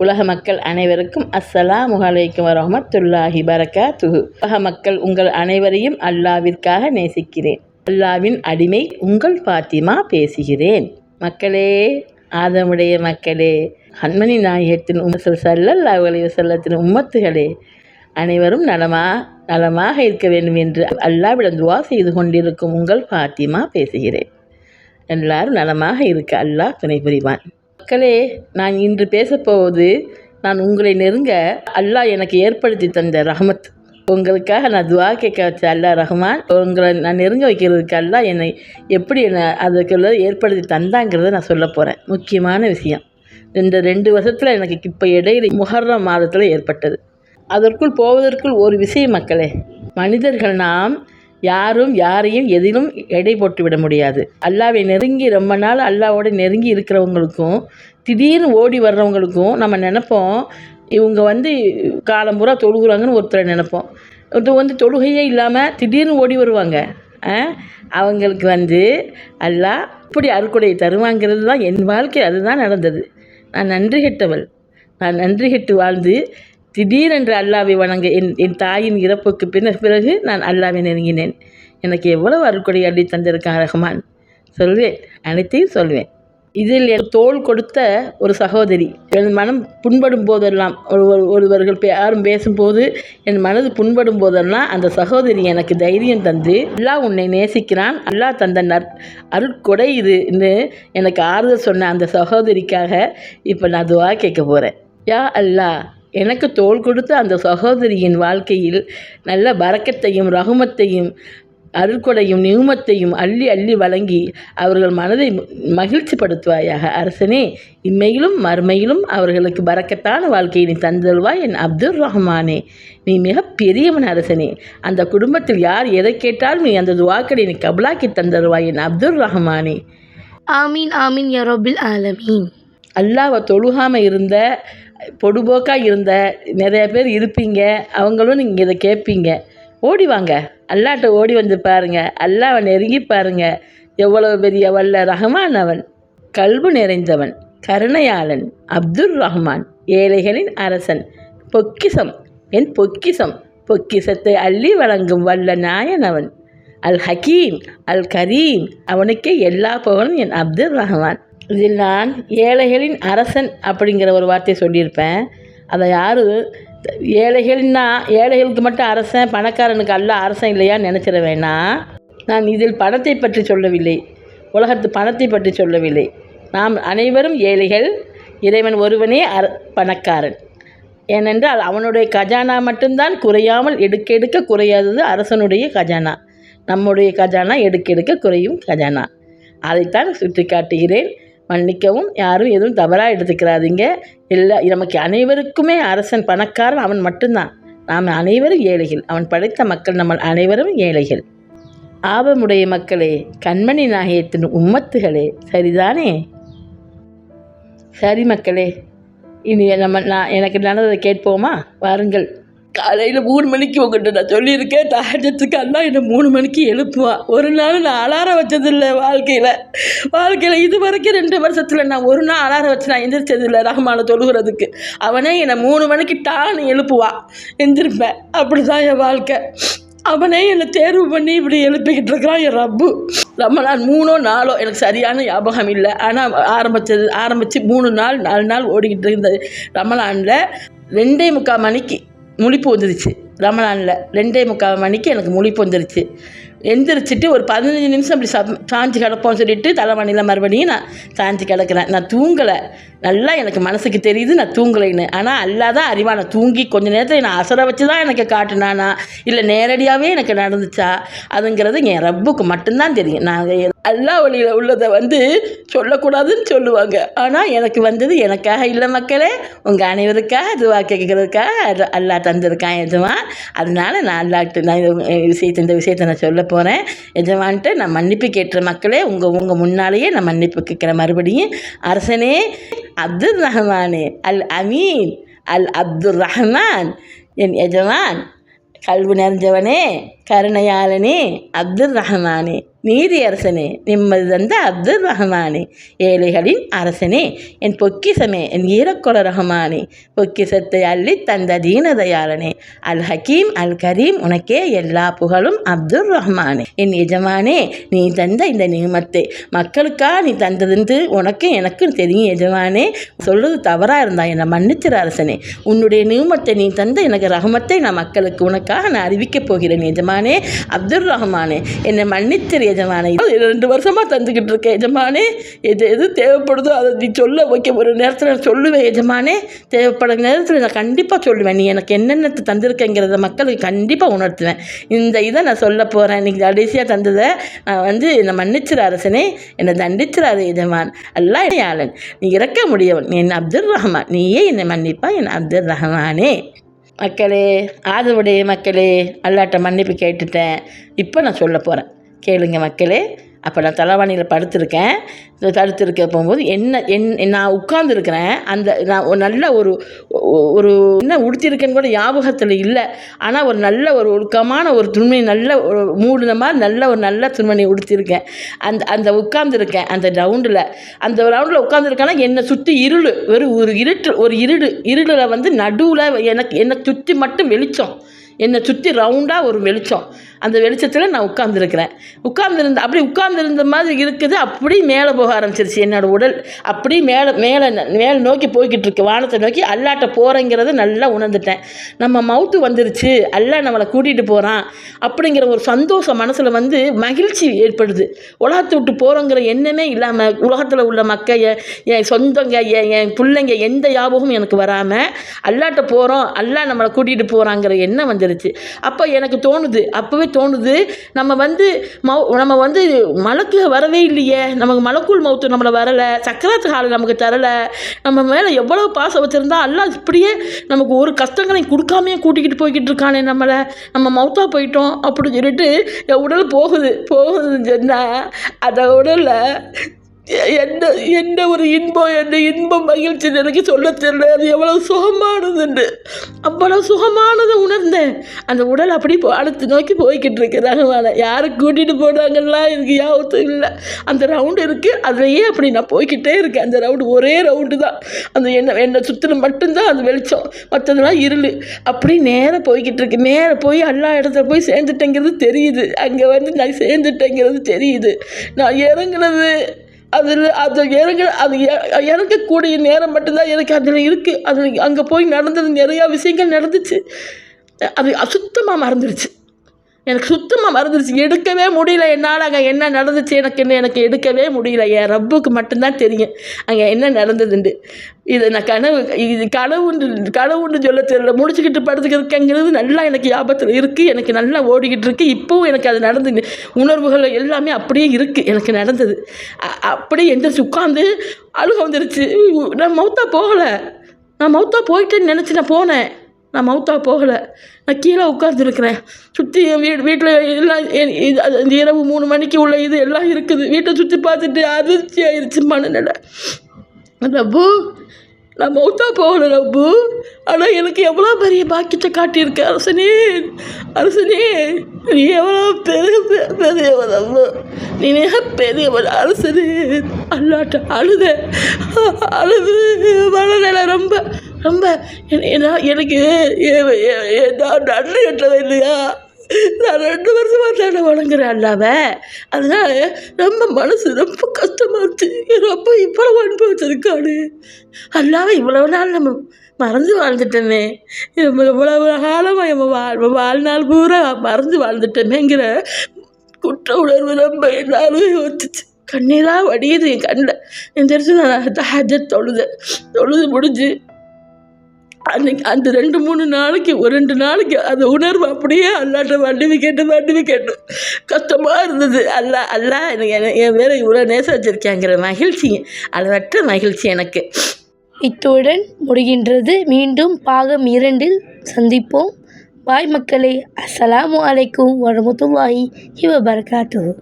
உலக மக்கள் அனைவருக்கும் அஸ்ஸலாம் அலைக்கும் வரஹ்மத்துல்லாஹி பரக்காத்துஹு உலக மக்கள் உங்கள் அனைவரையும் அல்லாவிற்காக நேசிக்கிறேன். அல்லாவின் அடிமை உங்கள் பாத்திமா பேசுகிறேன். மக்களே ஆதமுடைய மக்களே ஹன்மணி நாயகத்தின் உமசல் சல்லல்லா உலக செல்லத்தின் உம்மத்துகளே அனைவரும் நலமா நலமாக இருக்க வேண்டும் என்று அல்லாவிடம் துவா செய்து கொண்டிருக்கும் உங்கள் பாத்திமா பேசுகிறேன். எல்லாரும் நலமாக இருக்க அல்லாஹ் துணை புரிவான். மக்களே நான் இன்று பேசப்போவது நான் உங்களை நெருங்க அல்லாஹ் எனக்கு ஏற்படுத்தி தந்த ரஹமத். உங்களுக்காக நான் துவா கேட்க வச்ச அல்லா ரஹ்மான் உங்களை நான் நெருங்க வைக்கிறதுக்கு அல்லாஹ் என்னை எப்படி என்னை அதுக்குள்ள ஏற்படுத்தி தந்தாங்கிறத நான் சொல்ல போகிறேன் முக்கியமான விஷயம். இந்த ரெண்டு வருஷத்தில் எனக்கு இப்போ இடையில முஹர்ரம் மாதத்தில் ஏற்பட்டது. அதற்குள் போவதற்குள் ஒரு விஷயம் மக்களே மனிதர்கள் நாம் யாரும் யாரையும் எதிலும் எடை போட்டு விட முடியாது. அல்லாவை நெருங்கி ரொம்ப நாள் அல்லாவோட நெருங்கி இருக்கிறவங்களுக்கும் திடீர்னு ஓடி வர்றவங்களுக்கும் நம்ம நினைப்போம் இவங்க வந்து காலம்பூரா தொழுகுறாங்கன்னு ஒருத்தரை நினைப்போம். ஒருத்தர் வந்து தொழுகையே இல்லாமல் திடீர்னு ஓடி வருவாங்க. அவங்களுக்கு வந்து அல்லாஹ் இப்படி அறுக்குடையை தருவாங்கிறது தான் என் வாழ்க்கை அதுதான் நடந்தது. நான் நன்றி கெட்டவள். நான் நன்றி கெட்டு வாழ்ந்து திடீரென்று அல்லாவை வணங்க என் என் தாயின் இறப்புக்கு பின்னர் பிறகு நான் அல்லாவை நெருங்கினேன். எனக்கு எவ்வளவு அருட்கொடை அள்ளி தந்திருக்கான் ரஹ்மான். சொல்வேன் அனைத்தையும் சொல்வேன். இதில் என் தோள் கொடுத்த ஒரு சகோதரி என் மனம் புண்படும் போதெல்லாம் ஒரு ஒரு- ஒருவர்கள் யாரும் பேசும்போது என் மனது புண்படும் போதெல்லாம் அந்த சகோதரி எனக்கு தைரியம் தந்து அல்லாஹ் உன்னை நேசிக்கிறான் அல்லாஹ் தந்த நற் அருட்கொடை இதுன்னு எனக்கு ஆறுதல் சொன்ன அந்த சகோதரிக்காக இப்போ நான் துவா கேட்க போகிறேன் யா அல்லாஹ் எனக்கு தோள் கொடுத்த அந்த சகோதரியின் வாழ்க்கையில் நல்ல பரக்கத்தையும் ரகுமத்தையும் அருள்கொடையும் நியூமத்தையும் அள்ளி அள்ளி வழங்கி அவர்கள் மனதை மகிழ்ச்சிப்படுத்துவாயாக. அரசனே இம்மையிலும் மறுமையிலும் அவர்களுக்கு பரக்கத்தான வாழ்க்கையை நீ தந்தல்வாய் என் அப்துல் ரஹ்மானே நீ மிக பெரியவன் அரசனே. அந்த குடும்பத்தில் யார் எதை கேட்டாலும் நீ அந்த துவாக்கடை நீ கபலாக்கி தந்தருவாய் என் அப்துல் ரஹ்மானே ஆமீன் ஆமீன் யா ரப்பில் ஆலமீன். அல்லாவை தொழுகாமல் இருந்த பொடுபோக்காக இருந்த நிறைய பேர் இருப்பீங்க. அவங்களும் நீங்கள் இதை கேட்பீங்க. ஓடி வாங்க. அல்லாட்ட ஓடி வந்து பாருங்கள் அல்லாவை நெருங்கி பாருங்க. எவ்வளவு பெரிய வல்ல ரஹமான் அவன். கல்பு நிறைந்தவன். கருணையாளன். அப்துல் ரஹ்மான். ஏழைகளின் அரசன். பொக்கிசம். என் பொக்கிசம். பொக்கிசத்தை அள்ளி வழங்கும் வல்ல நாயன் அவன். அல் ஹக்கீம் அல் கரீம். அவனுக்கே எல்லா புகழும் என் அப்துல் ரஹ்மான். இதில் நான் ஏழைகளின் அரசன் அப்படிங்கிற ஒரு வார்த்தையை சொல்லியிருப்பேன். அதை யார்? ஏழைகள்னா ஏழைகளுக்கு மட்டும் அரசன் பணக்காரனுக்கு அல்ல அரசன் இல்லையான்னு நினச்சிட வேணாம். நான் இதில் பணத்தை பற்றி சொல்லவில்லை. உலகத்து பணத்தை பற்றி சொல்லவில்லை. நாம் அனைவரும் ஏழைகள். இறைவன் ஒருவனே அர பணக்காரன். ஏனென்றால் அவனுடைய கஜானா மட்டும்தான் குறையாமல் எடுக்க எடுக்க குறையாதது அரசனுடைய கஜானா. நம்முடைய கஜானா எடுக்க எடுக்க குறையும் கஜானா. அதைத்தான் சுட்டி காட்டுகிறேன் மன்னிக்கவும் யாரும் எதுவும் தவறாக எடுத்துக்கிறாதீங்க. இல்லை நமக்கு அனைவருக்குமே அரசன் பணக்காரன் அவன் மட்டும்தான். நாம் அனைவரும் ஏழைகள். அவன் படைத்த மக்கள் நம்ம அனைவரும் ஏழைகள். ஆபமுடைய மக்களே கண்மணி நாயகத்தின் உம்மத்துகளே சரிதானே? சரி மக்களே இனி நம்ம நான் எனக்கு நடந்ததை கேட்போமா? வாருங்கள். காலையில் மூணு மணிக்கு உங்கள்கிட்ட நான் சொல்லியிருக்கேன். தாஜத்துக்கு அண்ணா என்னை மூணு மணிக்கு எழுப்புவான் ஒரு நாள் நான் அலாரம் வச்சதில்லை வாழ்க்கையில். வாழ்க்கையில் இது வரைக்கும் ரெண்டு வருஷத்தில் நான் ஒரு நாள் அலாரம் வச்சு நான் எந்திரிச்சதில்லை ரஹ்மான தொழுகிறதுக்கு. அவனே என்னை மூணு மணிக்கு டான்னு எழுப்புவான் எந்திரிப்பேன். அப்படி தான் என் வாழ்க்கை. அவனே என்னை தேர்வு பண்ணி இப்படி எழுப்பிக்கிட்டு இருக்கிறான் என் ரப்பு. ரொம்ப நாள் மூணோ நாளோ எனக்கு சரியான ஞாபகம் இல்லை. ஆனால் ஆரம்பித்தது ஆரம்பித்து மூணு நாள் நாலு நாள் ஓடிக்கிட்டு இருந்தது ரமலானில். ரெண்டே முக்கால் மணிக்கு முழிப்பு வந்துருச்சு. ரமலானில் ரெண்டே முக்கால் மணிக்கு எனக்கு முழிப்பு வந்துருச்சு. எந்திரிச்சிட்டு ஒரு பதினஞ்சு நிமிஷம் அப்படி சப் சாஞ்சு கிடப்போம்னு சொல்லிட்டு தலைவணியில் மறுபடியும் நான் சாஞ்சு கிடக்கிறேன். நான் தூங்கலை. நல்லா எனக்கு மனசுக்கு தெரியுது நான் தூங்கலைன்னு. ஆனால் அல்லா தான் அறிவா நான் தூங்கி கொஞ்ச நேரத்தில் நான் அசர வச்சு தான் எனக்கு காட்டுனானா? இல்லை நேரடியாகவே எனக்கு நடந்துச்சா? அதுங்கிறது என் ரப்புக்கு மட்டும்தான் தெரியும். நாங்கள் அல்லா வழியில் உள்ளதை வந்து சொல்லக்கூடாதுன்னு சொல்லுவாங்க. ஆனால் எனக்கு வந்தது எனக்காக இல்லை மக்களே. உங்கள் அனைவருக்காக இதுவாக கேட்கறதுக்காக அல்லா தந்திருக்கான் எதுவான் அதனால நான் அல்லாட்டு நான் விஷயத்தை இந்த விஷயத்தை நான் சொல்ல போகிறேன் எஜமான்ட்டு நான் மன்னிப்பு கேட்ட மக்களே உங்கள் உங்கள் முன்னாலேயே நான் மன்னிப்பு கேட்குற மறுபடியும் அரசனே அப்துல் ரஹ்மானே அல் அமீன் அல் அப்துல் ரஹ்மான் என் எஜமான் கல்வி நிறைஞ்சவனே. கருணையாளனே அப்துல் ரஹ்மானே நீதியரசனே நிம்மதி தந்த அப்துல் ரஹ்மானே ஏழைகளின் அரசனே என் பொக்கிசமே என் ஈரக்கொல ரஹ்மானே பொக்கிசத்தை அள்ளி தந்த தீனதயாளனே அல் ஹக்கீம் அல் கரீம் உனக்கே எல்லா புகழும் அப்துல் ரஹ்மானே என் எஜமானே நீ தந்த இந்த நியமத்தை மக்களுக்கா நீ தந்ததுன்னு உனக்கும் எனக்கும் தெரியும் எஜமானே சொல்றது தவறாக இருந்தா என்னை மன்னிச்சிரு அரசனே உன்னுடைய நியமத்தை நீ தந்த எனக்கு ரஹமத்தை நான் மக்களுக்கு உனக்காக நான் அறிவிக்கப் போகிறேன் எஜமானே அப்துல் ரஹ்மானே. என்னை மன்னித்திரு எஜமானே. ரெண்டு வருஷமாக தந்துக்கிட்டு இருக்கேன் எஜமானே. எது எது தேவைப்படுதோ அதை நீ சொல்ல வைக்க ஒரு நேரத்தில் நான் சொல்லுவேன் எஜமானே. தேவைப்படுற நேரத்தில் நான் கண்டிப்பாக சொல்லுவேன். நீ எனக்கு என்னென்ன தந்திருக்கேங்கிறத மக்களுக்கு கண்டிப்பாக உணர்த்துவேன். இந்த இதை நான் சொல்ல போகிறேன் நீங்கள் கடைசியாக தந்ததை நான் வந்து என்னை மன்னிச்சிரு அரசனே. என்னை தண்டிச்சிடாத எஜமான். அல்லாஹ் ஆளன். நீ இறக்க முடியவன். என் அப்துல் ரஹ்மான். நீயே என்னை மன்னிப்பா என் அப்துல் ரஹ்மானே. மக்களே ஆதவுடைய மக்களே அல்லாட்ட மன்னிப்பு கேட்டுட்டேன். இப்போ நான் சொல்ல போகிறேன் கேளுங்க மக்களே. அப்போ நான் தலைவாணியில் படுத்திருக்கேன். இந்த படுத்திருக்க போகும்போது என்ன என் நான் உட்கார்ந்துருக்கிறேன். அந்த நான் ஒரு நல்ல ஒரு ஒரு என்ன உடுத்திருக்கேன்னு கூட ஞாபகத்தில் இல்லை. ஆனால் ஒரு நல்ல ஒரு ஒழுக்கமான ஒரு துணிமணி நல்ல ஒரு மூடின மாதிரி நல்ல ஒரு நல்ல துணிமணி உடுத்திருக்கேன் அந்த அந்த உட்கார்ந்துருக்கேன் அந்த ரவுண்டில். அந்த ரவுண்டில் உட்காந்துருக்கேன்னா என்னை சுற்றி இருள் வெறும் ஒரு இருட்டு ஒரு இருடு இருளில் வந்து நடுவில் எனக்கு என்னை சுற்றி மட்டும் வெளிச்சம். என்னை சுற்றி ரவுண்டாக ஒரு வெளிச்சம். அந்த வெளிச்சத்தில் நான் உட்காந்துருக்கிறேன் உட்கார்ந்துருந்த அப்படி உட்கார்ந்துருந்த மாதிரி இருக்குது. அப்படி மேலே போக ஆரம்பிச்சிருச்சு என்னோடய உடல். அப்படி மேலே மேலே மேலே நோக்கி போய்கிட்டு இருக்கு வானத்தை நோக்கி அல்லாட்ட போகிறேங்கிறத நல்லா உணர்ந்துட்டேன். நம்ம மவுத்து வந்துருச்சு. அல்லா நம்மளை கூட்டிகிட்டு போகிறான் அப்படிங்கிற ஒரு சந்தோஷம் மனசில் வந்து மகிழ்ச்சி ஏற்படுது. உலகத்தை விட்டு போகிறோங்கிற எண்ணமே இல்லாமல் உலகத்தில் உள்ள மக்கள் என் சொந்தங்க என் என் பிள்ளைங்க எந்த ஞாபகமும் எனக்கு வராமல் அல்லாட்ட போகிறோம் அல்லா நம்மளை கூட்டிகிட்டு போகிறாங்கிற எண்ணம் வந்துருச்சு. அப்போ எனக்கு தோணுது அப்போவே தோணுது நம்ம வந்து மௌ நம்ம வந்து மலக்கு வரவே இல்லையே. நமக்கு மலக்குள் மௌத்து நம்மளை வரலை சக்கராத்து ஹால் நமக்கு தரலை. நம்ம மேலே எவ்வளோ பாசம் வச்சுருந்தா எல்லாம் இப்படியே நமக்கு ஒரு கஷ்டங்களையும் கொடுக்காமையே கூட்டிக்கிட்டு போய்கிட்டு இருக்கானே நம்மளை. நம்ம மௌத்தா போயிட்டோம் அப்படின்னு சொல்லிட்டு என் உடல் போகுது போகுதுன்னு சொன்னால் அந்த உடலில் என்ன என்ன ஒரு இன்பம் என்ன இன்பம் மகிழ்ச்சி எனக்கு சொல்ல தெரியல. அது எவ்வளோ சுகமானதுண்டு. அவ்வளோ சுகமானதை உணர்ந்தேன். அந்த உடல் அப்படி அடுத்து நோக்கி போய்கிட்டு இருக்கு. ரகமான யாரை கூட்டிகிட்டு போனாங்கலாம் எனக்கு யாவத்தும் இல்லை. அந்த ரவுண்டு இருக்குது அதுலேயே அப்படி நான் போய்கிட்டே இருக்கேன். அந்த ரவுண்டு ஒரே ரவுண்டு தான். அந்த என்ன என்னை சுற்றின மட்டும்தான் அது வெளிச்சம். மற்றதெல்லாம் இருள். அப்படி நேராக போய்கிட்டு இருக்கு. நேராக போய் எல்லா இடத்துல போய் சேர்ந்துட்டேங்கிறது தெரியுது. அங்கே வந்து நான் சேர்ந்துட்டேங்கிறது தெரியுது. நான் இறங்குனது அதில் அது இறங்க அது இறங்கக்கூடிய நேரம் மட்டும்தான் எனக்கு அதில் இருக்குது அதில் அங்கே போய் நடந்தது நிறையா விஷயங்கள் நடந்துச்சு. அது சுத்தமாக மறந்துடுச்சு எனக்கு சுத்தமாக மறந்துடுச்சு எடுக்கவே முடியல. என்னால் அங்கே என்ன நடந்துச்சு? எனக்கு என்ன எனக்கு எடுக்கவே முடியல. என் ரப்புக்கு மட்டும்தான் தெரியும். அங்கே என்ன நடந்ததுண்டு. இது நான் கனவு இது கனவுண்டு கனவுன்னு சொல்ல தெரியல. முடிச்சுக்கிட்டு படுத்துக்கிறதுங்கிறது நல்லா எனக்கு ஞாபகத்தில் இருக்குது எனக்கு நல்லா ஓடிக்கிட்டு இருக்குது இப்போவும் எனக்கு அது நடந்து உணர்வுகள் எல்லாமே அப்படியே இருக்குது எனக்கு நடந்தது. அப்படியே எந்திரிச்சு உட்காந்து அழுக வந்துருச்சு. நான் மௌத்தா போகலை. நான் மௌத்தா போயிட்டேன்னு நினச்சி நான் போனேன். நான் மவுத்தாக போகலை. நான் கீழே உட்காந்துருக்குறேன் சுற்றி என் வீடு வீட்டில் எல்லாம் எ- இது- அது- இந்த இரவு மூணு மணிக்கு உள்ள இது எல்லாம் இருக்குது. வீட்டை சுற்றி பார்த்துட்டு அதிர்ச்சி ஆயிடுச்சு மனநிலை. ரப்பு நான் மௌத்தா போகலை ரப்பு. ஆனால் எனக்கு எவ்வளோ பெரிய பாக்கியத்தை காட்டியிருக்க அரசனே. அரசனே நீ எவ்வளோ பெரிய பெ- பெரியவன் ரப்பு நீ பெரியவர் அரசனே. அல்லாட்ட அழுத. அழுது மனநிலை ரொம்ப ரொம்ப என்ன- எனக்கு நான் நன்றி கட்டவே இல்லையா? நான் ரெண்டு வருஷமாக தானே வணங்குறேன் அல்லாவ அதனால் ரொம்ப மனசு ரொம்ப கஷ்டமா இருந்துச்சு ரொம்ப இவ்வளவு அனுபவிச்சிருக்காரு அல்லாவ இவ்வளவு நாள் நம்ம மறந்து வாழ்ந்துட்டோமே. நம்ம இவ்வளவு காலமாக நம்ம வாழ் வாழ்நாள் பூரா மறந்து வாழ்ந்துட்டோமேங்கிற குற்ற உணர்வு ரொம்ப எல்லாரும் யோசிச்சு கண்ணீராக வடியுது என் கண்ணில் எந்திரிச்சு நான் தஹஜத் தொழுது தொழுது முடிஞ்சு அன்னைக்கு அந்த ரெண்டு மூணு நாளைக்கு ஒரு ரெண்டு நாளைக்கு அந்த உணர்வு அப்படியே அல்லாட்ட வண்டிவி கேட்டு வண்டிவி கேட்டு. கஷ்டமாக இருந்தது. அல்லா அல்லா எனக்கு என் மேலே இவ்வளோ நேசம் வச்சுருக்கேங்கிற மகிழ்ச்சி அளவற்ற மகிழ்ச்சி எனக்கு. இத்துடன் முடிகின்றது. மீண்டும் பாகம் இரண்டில் சந்திப்போம். பாய் மக்களே அஸ்ஸலாமு அலைக்கும் வரமத்துல்லாஹி வபரகாத்துஹு.